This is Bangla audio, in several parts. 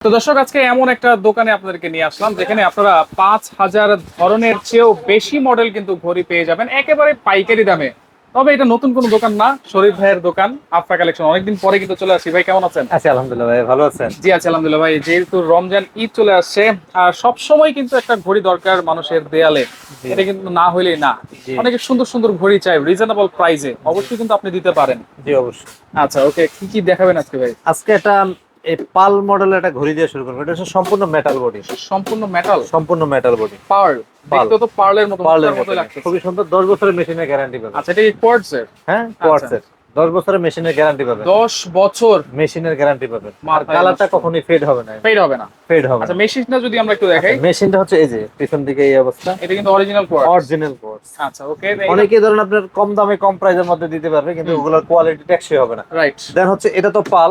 তো দর্শক আজকে এমন একটা দোকানে আপনাদেরকে নিয়ে আসলাম যেখানে আপনারা পাঁচ হাজার ধরনের চেয়েও বেশি মডেল কিন্তু ঘড়ি পেয়ে যাবেন একেবারে পাইকারি দামে। তবে এটা নতুন কোনো দোকান না শরীফ ভাইয়ের দোকান আফরা কালেকশন অনেকদিন পরে কিন্তু চলে আসি ভাই কেমন আছেন? আছি আলহামদুলিল্লাহ ভাই ভালো আছেন? জি আছি আলহামদুলিল্লাহ ভাই। যেহেতু রমজান ঈদ চলে আসছে আর সব সময় কিন্তু একটা ঘড়ি দরকার মানুষের দেয়ালে। এটা কিন্তু না হইলেই না। অনেকে সুন্দর সুন্দর ঘড়ি চাই রিজনেবল প্রাইসে অবশ্যই কিন্তু আপনি দিতে পারেন। জি অবশ্যই। আচ্ছা ওকে কি কি দেখাবেন আজকে ভাই? আজকে এটা এই পাল মডেলের একটা ঘড়ি দিয়ে শুরু করব। এটা হচ্ছে সম্পূর্ণ মেটাল বডি সম্পূর্ণ মেটাল সম্পূর্ণ মেটাল বডি পার্ল. দেখতে তো পার্লের মতো পার্লের মতো লাগছে। খুবই সুন্দর। দশ বছরের মেশিনের গ্যারান্টি পাবে আচ্ছা এটা কি কোয়ার্টজের হ্যাঁ কোয়ার্টসের দশ বছরের মেশিনের গ্যারান্টি পাবে দশ বছর। মেশিনের গ্যারান্টি পাবেন। আর কালারটা। কখনোই ফেড হবে না। ফেড হবে না। ফেড হবে আচ্ছা মেশিনটা যদি আমরা একটু দেখাই। মেশিনটা হচ্ছে এই যে পিছন দিকে এই অবস্থা। এটা কিন্তু অরিজিনাল কোয়ার্টজ অরিজিনাল কোয়ার্টস আচ্ছা ওকে অনেকে ধরেন আপনার কম দামে কম প্রাইসের মধ্যে দিতে পারবে কিন্তু। ওগুলোর কোয়ালিটি টেকসই হবে না। রাইট দেন হচ্ছে এটা তো পাল।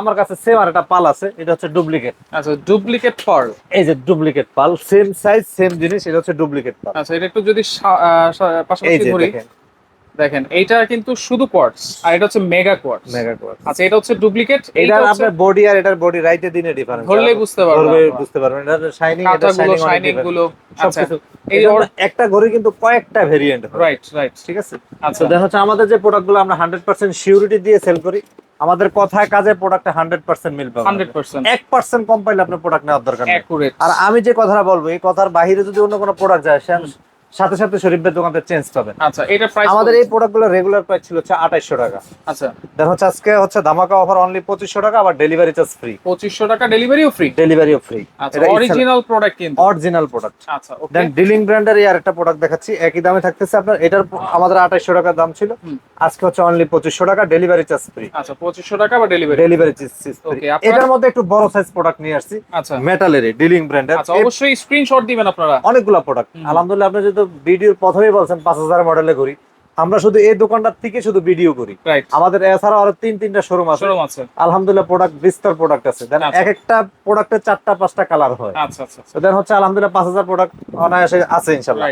আমার কাছে সেম আর একটা পাল আছে এটা হচ্ছে ডুপ্লিকেট আচ্ছা ডুপ্লিকেট পাল। এই যে ডুপ্লিকেট পাল সেম সাইজ সেম জিনিস এটা হচ্ছে ডুপ্লিকেট পাল। আচ্ছা এটা একটু যদি পাশাপাশি ধরি। দেখেন এইটা কিন্তু শুধু কোয়ার্টজ আর এটা হচ্ছে মেগা কোয়ার্টজ মেগা কোয়ার্টস আচ্ছা এটা হচ্ছে ডুপ্লিকেট এটা এটা আপনার বডি আর এটার বডি রাইতে দিনে ডিফারেন্স ধরলেই বুঝতে পারবেন ধরলে বুঝতে পারবেন। এটা শাইনিং এটা শাইনিং শাইনিংগুলো আচ্ছা। এই একটা ঘড়ি কিন্তু কয়েকটা ভেরিয়েন্ট রাইট রাইট ঠিক আছে। আচ্ছা। তো দেখা হচ্ছে আমাদের যে প্রোডাক্টগুলো আমরা 100% সিউরিটি দিয়ে সেল করি আমাদের কথায় কাজে প্রোডাক্টে 100% মিল পাবেন হান্ড্রেড পার্সেন্ট 1% কম পাইলে আপনার প্রোডাক্ট নেওয়ার দরকার নেই। আর আমি যে কথাটা বলব এই কথার বাইরে যদি অন্য কোনো প্রোডাক্ট যায় সাথে সাথে শরীফের দোকানে চেঞ্জ পাবেন। আচ্ছা এটা প্রাইস আমাদের এই প্রোডাক্টগুলো রেগুলার প্রাইস ছিল হচ্ছে 2800 টাকা। আচ্ছা। দেন হচ্ছে আজকে হচ্ছে ধামাকা অফার অনলি 2500 টাকা আবার ডেলিভারি চার্জ ফ্রি পঁচিশশো টাকা ডেলিভারিও ফ্রি ডেলিভারিও ফ্রি আচ্ছা অরিজিনাল প্রোডাক্ট কিন্তু। অরিজিনাল প্রোডাক্ট আচ্ছা ওকে দেন ডিলিং ব্র্যান্ডের এই আরেকটা প্রোডাক্ট দেখাচ্ছি একই দামে থাকতেছে আপনার এটার আমাদের 2800 টাকা দাম ছিল। আজকে হচ্ছে অনলি 2500 টাকা ডেলিভারি চার্জ ফ্রি আচ্ছা পঁচিশশো টাকা বা ডেলিভারি ডেলিভারি চার্জ ফ্রি এটার মধ্যে একটু বড় সাইজ প্রোডাক্ট নিয়ে আসছি। আচ্ছা। মেটালের ডিলিং ব্র্যান্ডের আচ্ছা অবশ্যই স্ক্রিনশট দিবেন আপনারা। অনেকগুলো প্রোডাক্ট আলহামদুলিল্লাহ আপনি যেহেতু ভিডিওর প্রথমেই বলছেন পাঁচ হাজার মডেলে করি আমরা শুধু এই দোকানটার থেকে শুধু ভিডিও করি। আমাদের এছাড়াও আরও তিন তিনটা শোরুম আছে। আলহামদুলিল্লাহ প্রোডাক্ট বিস্তর প্রোডাক্ট আছে। দেন আচ্ছা। এক একটা প্রোডাক্টের চারটা পাঁচটা কালার হয়। আচ্ছা আচ্ছা তো দেন হচ্ছে আলহামদুলিল্লাহ পাঁচ হাজার প্রোডাক্ট অনায়াসে আছে ইনশাল্লাহ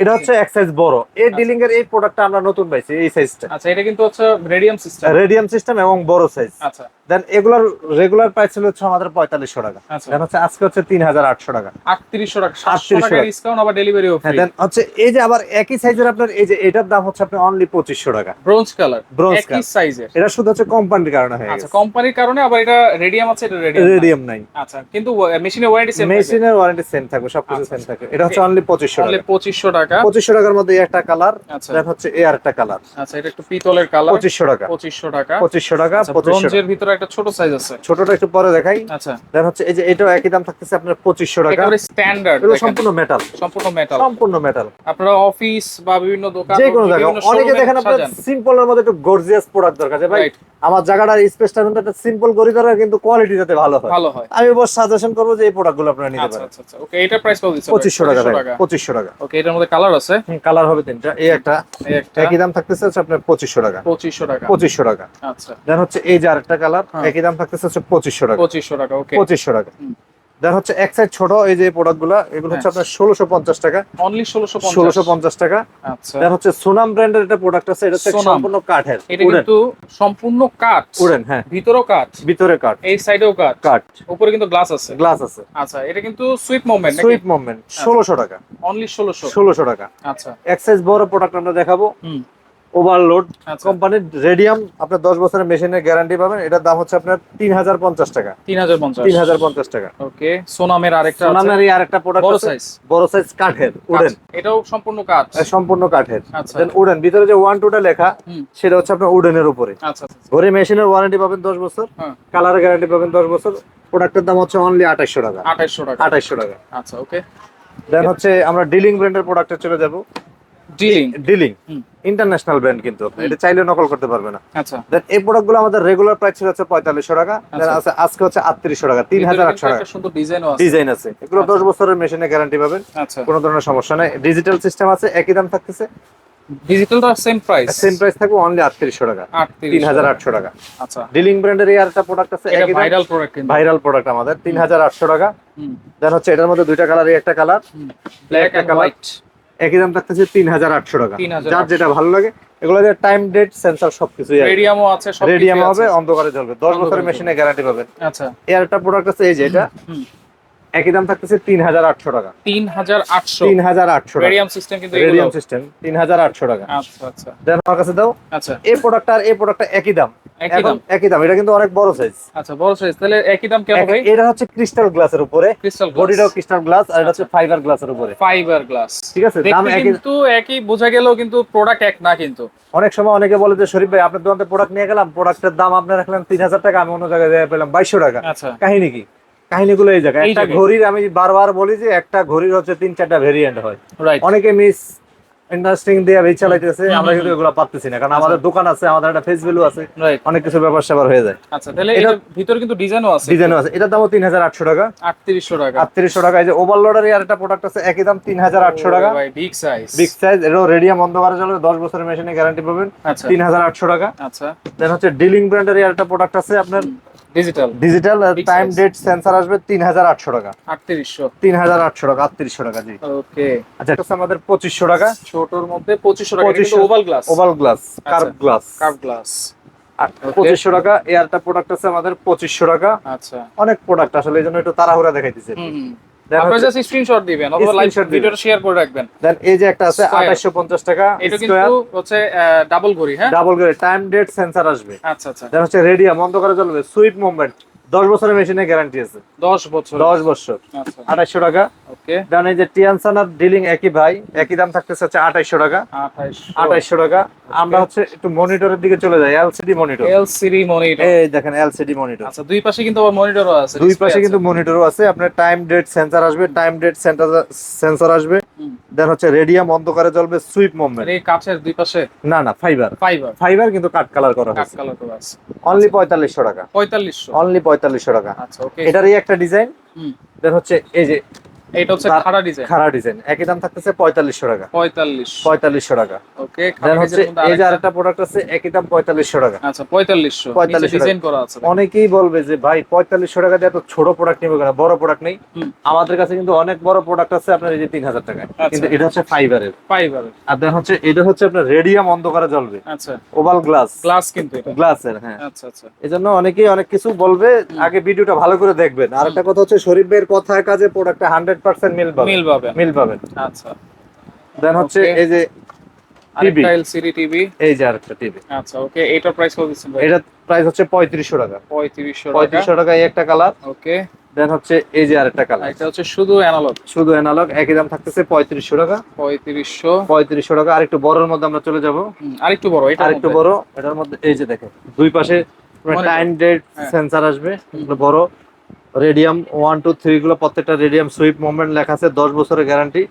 এটা হচ্ছে এক সাইজ বড়। এই ডিলিং এর এই প্রোডাক্টটা আমরা নতুন পাইছি এই সাইজটা আচ্ছা এটা কিন্তু হচ্ছে রেডিয়াম সিস্টেম রেডিয়াম সিস্টেম এবং বড় সাইজ আচ্ছা। দেন এগুলোর রেগুলার প্রাইস ছিল হচ্ছে আমাদের পঁয়তাল্লিশশো টাকা। আচ্ছা। দেন হচ্ছে আজকে হচ্ছে তিন হাজার আটশো টাকা। আটত্রিশশো টাকা 3800 টাকা। ডিসকাউন্ট আবার ডেলিভারি হ্যাঁ ফ্রি দেন হচ্ছে এই যে আবার একই সাইজের আপনার এই যে এটার দাম হচ্ছে আপনার অনলি পঁচিশশো টাকা। ব্রোঞ্জ কালার একই color। সাইজের এটা শুধু হচ্ছে কোম্পানির কারণে হয়ে আচ্ছা কোম্পানির কারণে আবার এটা রেডিয়াম আছে এটা রেডিয়াম রেডিয়াম নাই। আচ্ছা কিন্তু মেশিনের ওয়ারেন্টি সেম মেশিনের ওয়ারেন্টি সেম থাকবে সবকিছু আচ্ছা, সেম থাকবে। এটা হচ্ছে অনলি পঁচিশশো তাহলে টাকা। পঁচিশশো টাকা। পঁচিশশো টাকার মধ্যে একটা কালার আচ্ছা। দেন হচ্ছে এই আরেকটা কালার আচ্ছা এটা একটু পিতলের কালার পঁচিশশো টাকা। পঁচিশশো টাকা। পঁচিশশো টাকা আচ্ছা পঁচিশশো ব্রোঞ্জের ভিতরে একটা ছোট সাইজ আছে। ছোটটা একটু পরে দেখাই। আচ্ছা। দেন হচ্ছে এই যে এটাও একই দাম থাকতেছে আপনার পঁচিশশো টাকা। একেবারে স্ট্যান্ডার্ড সম্পূর্ণ মেটাল সম্পূর্ণ মেটাল সম্পূর্ণ মেটাল আপনারা অফিস বা বিভিন্ন দোকান যে কোনো অনেকে দেখেন আপনার। সিম্পলের মধ্যে একটু গর্জিয়াস প্রোডাক্ট দরকার। ভাই আমার জায়গাটার স্পেসটার মধ্যে একটা সিম্পল গড়ি দরকার কিন্তু কোয়ালিটি যাতে ভালো হয়। ভালো হয়। আমি বস সাজেশন করব যে এই প্রোডাক্টগুলো আপনারা নিতে আচ্ছা পারেন। আচ্ছা আচ্ছা। ওকে এটা প্রাইস কত দিচ্ছেন পঁচিশশো টাকা পঁচিশশো টাকা। ওকে এটার মধ্যে কালার আছে? কালার হবে তিনটা। এই একটা। এই একটা। একই দাম থাকতেছে হচ্ছে আপনার পঁচিশশো টাকা। পঁচিশশো টাকা। পঁচিশশো টাকা। আচ্ছা। দেন হচ্ছে এই যে আরেকটা কালার হ্যাঁ। একই দাম থাকতেছে হচ্ছে পঁচিশশো টাকা। পঁচিশশো টাকা ওকে পঁচিশশো টাকা। হুম। দেন হচ্ছে এক সাইড ছোট এই যে প্রোডাক্টগুলা এগুলো হচ্ছে। আপনার ষোলোশো পঞ্চাশ টাকা। অনলি ষোলোশো ষোলোশো পঞ্চাশ টাকা। আচ্ছা। দেন হচ্ছে সোনাম ব্র্যান্ডের একটা প্রোডাক্ট আছে এটা হচ্ছে সম্পূর্ণ কাঠের এটা কিন্তু সম্পূর্ণ কাঠ। উডেন হ্যাঁ। ভিতরেও কাঠ। ভিতরে কাঠ। এই সাইডেও কাঠ। কাঠ। উপরে কিন্তু গ্লাস আছে। গ্লাস আছে। আচ্ছা এটা কিন্তু সুইপ মুভমেন্ট সুইট মুভমেন্ট ষোলোশো টাকা। অনলি ষোলোশো। ষোলোশো টাকা। আচ্ছা। এক সাইজ বড় প্রোডাক্ট আমরা দেখাবো। হুম। ওভারলোড আচ্ছা। কোম্পানির রেডিয়াম আপনার দশ বছরের মেশিনের গ্যারান্টি পাবেন। এটার দাম হচ্ছে আপনার তিন হাজার পঞ্চাশ টাকা। তিন হাজার পঞ্চাশ। তিন হাজার পঞ্চাশ টাকা। ওকে। সোনামের আরেকটা সোনামের আরেকটা প্রোডাক্ট বড় সাইজ বড় সাইজ কাঠের উডেন এটাও সম্পূর্ণ কাঠ। সম্পূর্ণ কাঠের। আচ্ছা। দেন উডেন ভিতরে যে ওয়ান টুটা লেখা সেটা হচ্ছে আপনার উডেনের উপরে। আচ্ছা আচ্ছা মেশিনের ওয়ারেন্টি পাবেন দশ বছর। কালারের গ্যারান্টি পাবেন দশ বছর। প্রোডাক্টের দাম হচ্ছে অনলি আঠাইশশো টাকা। আঠাইশশো টাকা। আঠাইশশো টাকা। আচ্ছা ওকে দেন হচ্ছে আমরা ডিলিং ব্র্যান্ডের প্রোডাক্টে চলে যাব। ডিলিং ডিলিং ইন্টারন্যাশনাল ব্র্যান্ড কিন্তু আপনি। এটা চাইলে নকল করতে পারবে না। আচ্ছা। দেন এই প্রোডাক্টগুলো আমাদের রেগুলার প্রাইস ছিল হচ্ছে পঁয়তাল্লিশশো টাকা। দেন আচ্ছা। আছে আজকে হচ্ছে আটত্রিশশো টাকা তিন হাজার আটশো টাকা। সুন্দর ডিজাইনও আছে। ডিজাইন আছে। এগুলো দশ বছরের মেশিনে গ্যারান্টি পাবেন। আচ্ছা। কোনো ধরনের সমস্যা নাই। ডিজিটাল সিস্টেম আছে একই দাম থাকতেছে। ডিজিটালটা সেম প্রাইস সেম প্রাইস থাকবে অনলি আটত্রিশশো টাকা। আটত্রিশ তিন হাজার আটশো টাকা। আচ্ছা। ডিলিং ব্র্যান্ডের এই আরেকটা প্রোডাক্ট আছে এটা ভাইরাল প্রোডাক্ট ভাইরাল প্রোডাক্ট আমাদের তিন হাজার আটশো টাকা। হুম। দেন হচ্ছে এটার মধ্যে দুইটা কালার একটা কালার ব্ল্যাক একটা এন্ড হোয়াইট একই দাম থাকতেছে তিন হাজার আটশো টাকা। যার যেটা ভালো লাগে এগুলো যে টাইম ডেট সেন্সর সবকিছুই রেডিয়ামও আছে রেডিয়াম হবে অন্ধকারে জ্বলবে। দশ বছরের মেশিনে গ্যারান্টি পাবেন। আচ্ছা। এর একটা প্রোডাক্ট আছে এই যে এটা। একই দাম থাকতেছে তিন হাজার আটশো টাকা। তিন হাজার আটশো। তিন হাজার আটশো রেডিয়াম সিস্টেম কিন্তু রেডিয়াম সিস্টেম তিন হাজার আটশো টাকা। আচ্ছা আচ্ছা। দেন আমার কাছে দাও আচ্ছা। এই প্রোডাক্ট আর এই প্রোডাক্টটা একই দাম। একই দাম? এটা কিন্তু অনেক বড় সাইজ আচ্ছা বড় সাইজ তাহলে একই দাম কেন ভাই? এটা হচ্ছে ক্রিস্টাল গ্লাসের উপরে। ক্রিস্টাল বডিটাও ক্রিস্টাল গ্লাস আর এটা হচ্ছে ফাইবার গ্লাসের উপরে। ফাইবার গ্লাস ঠিক আছে? দাম একই কিন্তু একই বোঝা গেলেও কিন্তু প্রোডাক্ট এক না কিন্তু। অনেক সময় অনেকে বলে যে শরীফ ভাই আপনার দোকানে প্রোডাক্ট নিয়ে গেলাম প্রোডাক্টের দাম আপনি রাখলেন তিন হাজার টাকা আমি অন্য জায়গায় পেলাম বাইশশো টাকা। আচ্ছা। কাহিনী কি? কাহিনীগুলো এই জায়গায়। এই একটা জায়গায়। ঘড়ির আমি বারবার বলি যে একটা ঘড়ির হচ্ছে তিন চারটা ভেরিয়েন্ট হয়। অনেকে মিস ইন্টারেস্টিং দিয়ে বেচ চালাইতেছে আমরা কিন্তু এগুলো পারতেছি না। কারণ আমাদের দোকান আছে আমাদের একটা ফেস ভ্যালু আছে অনেক কিছু ব্যাপার স্যাপার হয়ে যায়। আচ্ছা তাহলে এটা- ভিতরে কিন্তু ডিজাইনও আছে। ডিজাইন আছে। এটার দামও তিন হাজার আটশো টাকা। আটত্রিশশো টাকা। আটত্রিশশো টাকা। এই যে ওভারলোডের আর একটা প্রোডাক্ট আছে একই দাম তিন হাজার আটশো টাকা। ভাই বিগ সাইজ বিগ সাইজ এটাও রেডিয়াম বন্ধ করা চলবে দশ বছরের মেশিনে গ্যারান্টি পাবেন। আচ্ছা। তিন হাজার আটশো টাকা। আচ্ছা। দেন হচ্ছে ডিলিং ব্র্যান্ডের আর একটা প্রোডাক্ট আছে আপনার digital digital time date sensor আসবে তিন হাজার আটশো টাকা। আটত্রিশশো। তিন হাজার আটশো টাকা আটত্রিশশো টাকা জি। ওকে। আচ্ছা এটা আমাদের পঁচিশশো টাকা। ছোটর মধ্যে 2500 টাকা কিন্তু oval glass oval glass curve glass curve glass পঁচিশশো টাকা এয়ারটা প্রোডাক্ট আছে আমাদের পঁচিশশো টাকা। আচ্ছা। অনেক প্রোডাক্ট আসলে এই জন্য একটু তাড়াহুড়া দেখাইতেছে আপনারা জাস্ট স্ক্রিনশট দিবেন অথবা লাইভ ভিডিওটা শেয়ার করে রাখবেন। দেন এই যে একটা আছে Square. আঠাশশো পঞ্চাশ টাকা এটা কিন্তু হচ্ছে ডাবল ঘড়ি হ্যাঁ? ডাবল করে টাইম ডেট সেন্সর আসবে। আচ্ছা আচ্ছা। দেন হচ্ছে রেডিয়াম অন্ধকারে করে চলবে সুইপ মুভমেন্ট দশ বছরের মেশিনে গ্যারান্টি আছে। দশ বছর। দশ বছর। আচ্ছা। আঠাশশো টাকা। ওকে। এই যে ডিলিং একই ভাই একই দাম থাকতেছে হচ্ছে আঠাইশশো টাকা। আঠাইশ টাকা। আমরা হচ্ছে একটু মনিটরের দিকে চলে যাই এলসিডি মনিটর এলসিডি মনিটর এই দেখেন এলসিডি মনিটর আচ্ছা দুই পাশে কিন্তু আবার মনিটরও আছে দুই পাশে কিন্তু মনিটরও আছে। আপনার টাইম ডেট সেন্সর আসবে টাইম ডেট সেন্সর সেন্সর আসবে। দেন হচ্ছে রেডিয়াম অন্ধকারে জ্বলবে সুইপ মুভমেন্ট এই কাঠের দুই পাশে? না না ফাইবার ফাইবার ফাইবার কিন্তু কাট কালার করা কাট কালার করা আছে। অনলি পঁয়তাল্লিশশো টাকা। পঁয়তাল্লিশশো। অনলি পঁয়তাল্লিশশো টাকা। আচ্ছা ওকে এটারই একটা ডিজাইন হুম। দেন হচ্ছে এই যে এটা হচ্ছে খাড়া ডিজাইন। খাড়া ডিজাইন। একই দাম থাকতেছে পঁয়তাল্লিশশো টাকা। পঁয়তাল্লিশ। পঁয়তাল্লিশশো টাকা। ওকে দেন হচ্ছে এই যে আরেকটা। প্রোডাক্ট আছে একই দাম পঁয়তাল্লিশশো টাকা। আচ্ছা পঁয়তাল্লিশশো। 4500 ডিজাইন করা আছে। অনেকেই বলবে যে ভাই পঁয়তাল্লিশশো টাকা দিয়ে এত ছোট প্রোডাক্ট নিবে কেন? বড় প্রোডাক্ট নেই? আমাদের কাছে কিন্তু অনেক বড় প্রোডাক্ট আছে আপনার এই যে তিন হাজার টাকায়। আচ্ছা। কিন্তু এটা হচ্ছে ফাইবারের ফাইবার আর দেন হচ্ছে এটা হচ্ছে আপনার রেডিয়াম অন্ধকারে জ্বলবে। আচ্ছা। ওভাল গ্লাস গ্লাস কিন্তু এটা। গ্লাসের হ্যাঁ। আচ্ছা আচ্ছা। এই জন্য অনেকেই অনেক কিছু বলবে আগে ভিডিওটা ভালো করে দেখবেন। আর একটা কথা হচ্ছে শরীফ ভাইয়ের কথা কাজে প্রোডাক্টে হান্ড্রেড পার্সেন্ট মিল পাবেন। মিল পাবেন। মিল পাবেন। আচ্ছা। দেন হচ্ছে এই যে আরেকটা এলসিডি টিভি। এই যে আরেকটা টিভি। আচ্ছা ওকে এটার প্রাইস কত দিচ্ছেন ভাই? এটা প্রাইস হচ্ছে পঁয়ত্রিশশো টাকা। পঁয়ত্রিশশো টাকা। পঁয়ত্রিশশো টাকা এই একটা কালার ওকে দেন হচ্ছে এই যে আরেকটা কালার এটা হচ্ছে শুধু অ্যানালগ শুধু অ্যানালগ একই দাম থাকতেছে পঁয়ত্রিশশো টাকা। পঁয়ত্রিশশো। পঁয়ত্রিশশো টাকা। আরেকটু বড়ের মধ্যে আমরা চলে যাব। আরেকটু বড় এটা আরেকটু বড় এটার মধ্যে এই যে দেখেন দুই পাশে. টাইম ডেট হ্যাঁ। সেন্সার আসবে বড়। রেডিয়াম ওয়ান টু থ্রি গুলো প্রত্যেকটা রেডিয়াম সুইপ মুভমেন্ট লেখা আছে দশ বছরের গ্যারান্টি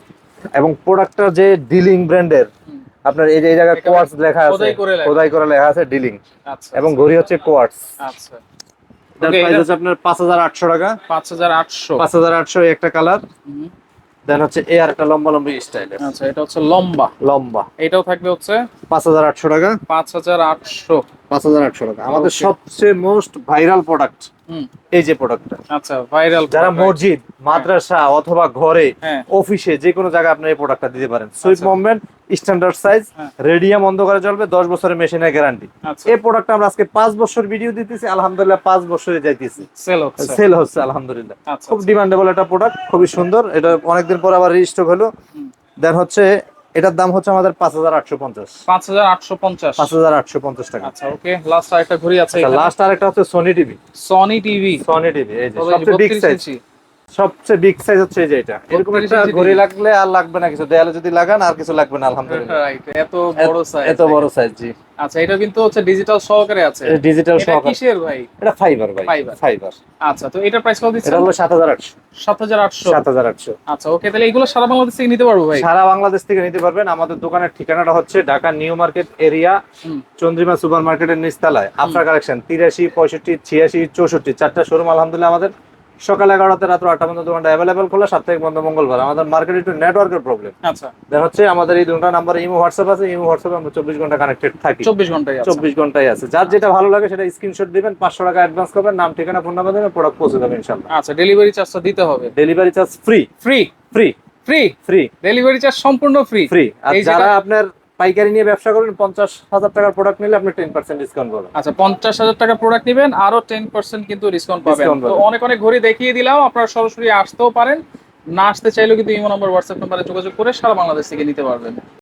এবং প্রোডাক্টটা যে ডিলিং ব্র্যান্ডের আপনার এই যে এই জায়গায় কোয়ার্টস লেখা আছে খোদাই করে লেখা। আছে ডিলিং আচ্ছা এবং ঘড়ি হচ্ছে কোয়ার্টস আচ্ছা। প্রাইস হচ্ছে আপনার পাঁচ হাজার আটশো টাকা। পাঁচ হাজার আটশো। পাঁচ হাজার আটশো একটা কালার দেন হচ্ছে এ আর একটা লম্বা লম্বা স্টাইলের আচ্ছা এটা হচ্ছে লম্বা। লম্বা। এটাও থাকবে হচ্ছে পাঁচ হাজার আটশো টাকা। পাঁচ হাজার আটশো। পাঁচ হাজার আটশো টাকা। আমাদের সবচেয়ে মোস্ট ভাইরাল প্রোডাক্ট এই যে প্রোডাক্টটা আচ্ছা ভাইরাল যারা মসজিদ মাদ্রাসা অথবা ঘরে হ্যাঁ। অফিসে যে কোনো জায়গায় আপনি এই প্রোডাক্টটা দিতে পারেন। আচ্ছা। মুভমেন্ট স্ট্যান্ডার্ড সাইজ হ্যাঁ। রেডিয়াম অন্ধকারে চলবে দশ বছরের মেশিনের গ্যারান্টি আচ্ছা। এই প্রোডাক্টটা আমরা আজকে পাঁচ বছর ভিডিও দিতেছি আলহামদুলিল্লাহ পাঁচ বছরে যাইতেছি। সেল হচ্ছে। সেল হচ্ছে আলহামদুলিল্লাহ। আচ্ছা খুব ডিমান্ডেবল একটা প্রোডাক্ট খুবই সুন্দর। এটা অনেকদিন পর আবার রিস্টক হলো। দেন হচ্ছে এটার দাম হচ্ছে আমাদের পাঁচ হাজার আটশো পঞ্চাশ। পাঁচ হাজার আটশো পঞ্চাশ। পাঁচ হাজার আটশো পঞ্চাশ টাকা। আচ্ছা ওকে লাস্ট আরেকটা ঘুরি আছে লাস্ট আরেকটা হচ্ছে Sony TV Sony TV Sony TV এই যে সবচেয়ে বিগ সাইজ সবচেয়ে বিগ সাইজ হচ্ছে এই যে এটা। এরকম একটা ঘড়ি লাগলে আর লাগবে না কিছু। দেয়ালে যদি লাগান আর কিছু লাগবে না আলহামদুলিল্লাহ। এত বড় সাইজ এত বড় সাইজ জি। আচ্ছা এটা কিন্তু হচ্ছে ডিজিটাল সহকারে আছে। ডিজিটাল এটা সহকারে। কিসের ভাই? এটা ফাইবার ভাই। ফাইবার আচ্ছা তো এটার প্রাইস কত দিচ্ছেন? এটা হলো সাত হাজার আটশো। সাত হাজার আটশো? সাত হাজার আটশো। আচ্ছা ওকে তাহলে এগুলো সারা বাংলাদেশ থেকে নিতে পারব ভাই? সারা বাংলাদেশ থেকে নিতে পারবেন। আমাদের দোকানের ঠিকানাটা হচ্ছে Dhaka New Market area. Chandrima super মার্কেটের নিচতলায় আফরা কালেকশন তিরাশি পঁয়ষট্টি ছিয়াশি চৌষট্টি চারটা শোরুম আলহামদুলিল্লাহ আমাদের সকাল এগারোতে রাত আটটা পর্যন্ত দোকানটা অ্যাভেলেবেল খোলা সাপ্তাহিক বন্ধ মঙ্গলবার। আমাদের মার্কেটে একটু নেটওয়ার্কের প্রবলেম আচ্ছা। দেখা হচ্ছে আমাদের এই দুটা নাম্বার ইমো হোয়াটসঅ্যাপ আছে ইমো হোয়াটসঅ্যাপে আমরা চব্বিশ ঘণ্টা কানেক্টেড থাকি। চব্বিশ ঘন্টায় চব্বিশ ঘন্টায় আছে। যার যেটা ভালো লাগে সেটা স্ক্রিনশট দিবেন পাঁচশো টাকা অ্যাডভান্স করবেন নাম ঠিকানা ফোন নাম্বার দেবেন প্রোডাক্ট পৌঁছে দেবেন ইনশাল্লাহ আচ্ছা ডেলিভারি চার্জটা দিতে হবে। Delivery charge free free free free free delivery charge সম্পূর্ণ ফ্রি ফ্রি আর যারা আপনার পাইকারি নিয়ে ব্যবসা করেন পঞ্চাশ হাজার টাকার প্রোডাক্ট নিলে আপনি টেন পার্সেন্ট ডিসকাউন্ট পাবেন। আচ্ছা পঞ্চাশ হাজার টাকা প্রোডাক্ট নেবেন আরও টেন পার্সেন্ট কিন্তু ডিসকাউন্ট পাবেন। তো অনেক অনেক ঘড়ি দেখিয়ে দিলাম আপনারা সরাসরি আসতেও পারেন। না আসতে চাইলেও কিন্তু ইমো নম্বর হোয়াটসঅ্যাপ নাম্বারে যোগাযোগ করে সারা বাংলাদেশ থেকে নিতে পারবেন।